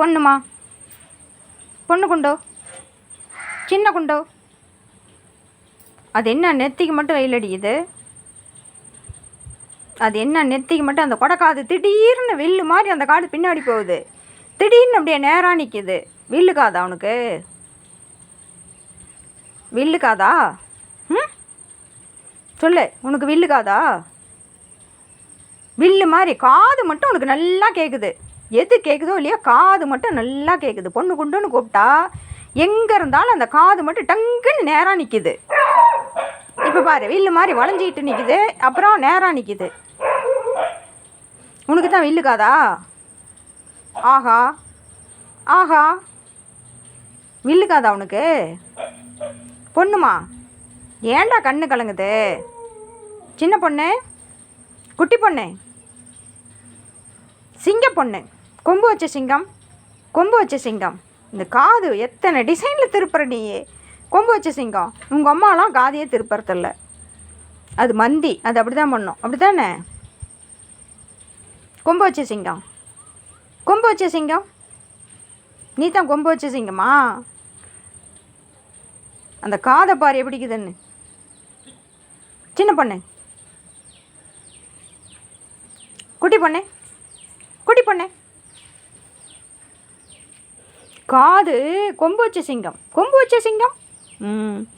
பொண்ணுமா? பொண்ணு குண்டோ? சின்ன குண்டோ? அது என்ன நெத்திக்கு மட்டும் வெயில் அடிக்குது அது என்ன நெத்திக்கு மட்டும் அந்த கொடக்காது திடீர்னு வில்லு மாதிரி அந்த காடு பின்னாடி போகுது. திடீர்னு அப்படியே நேராக நிற்கிது வில்லு காதா அவனுக்கு வில்லு காதா? ம்? சொல்லு உனக்கு வில்லு காதா? வில்லு மாதிரி காது மட்டும் உனக்கு நல்லா கேட்குது எது கேட்குதோ இல்லையோ காது மட்டும் நல்லா கேட்குது பொண்ணு குண்டுன்னு கூப்பிட்டா எங்கே இருந்தாலும் அந்த காது மட்டும் டங்குன்னு நேராக நிற்கிது இப்போ பாரு வில்லு மாதிரி வளைஞ்சிக்கிட்டு நிற்கிது அப்புறம் நேராக நிற்கிது உனக்கு தான் வில்லு காதா? ஆஹா ஆஹா. வில்லு காதா உனக்கு? பொண்ணுமா? ஏன்டா கண்ணு கலங்குது? சின்ன பொண்ணு? குட்டி பொண்ணு? சிங்க பொண்ணு? கொம்பு வச்ச சிங்கம் கொம்பு வச்ச சிங்கம். இந்த காது எத்தனை டிசைனில் திருப்புற நீயே? கொம்பு வச்ச சிங்கம். உங்கள் அம்மாலாம் காதையே திருப்புறதில்ல. அது மந்தி. அது அப்படி தான் பண்ணும். அப்படி தானே கொம்பு வச்ச சிங்கம். கொம்பு வச்ச சிங்கம்? நீ தான் கொம்பு வச்ச சிங்கமா? அந்த காதை பாரு எப்படிக்குதுன்னு. சின்ன பொண்ணு. குட்டி பொண்ணு. குட்டி பொண்ணு. காது கொம்பு வச்ச சிங்கம். கொம்பு வச்ச சிங்கம்? ம்.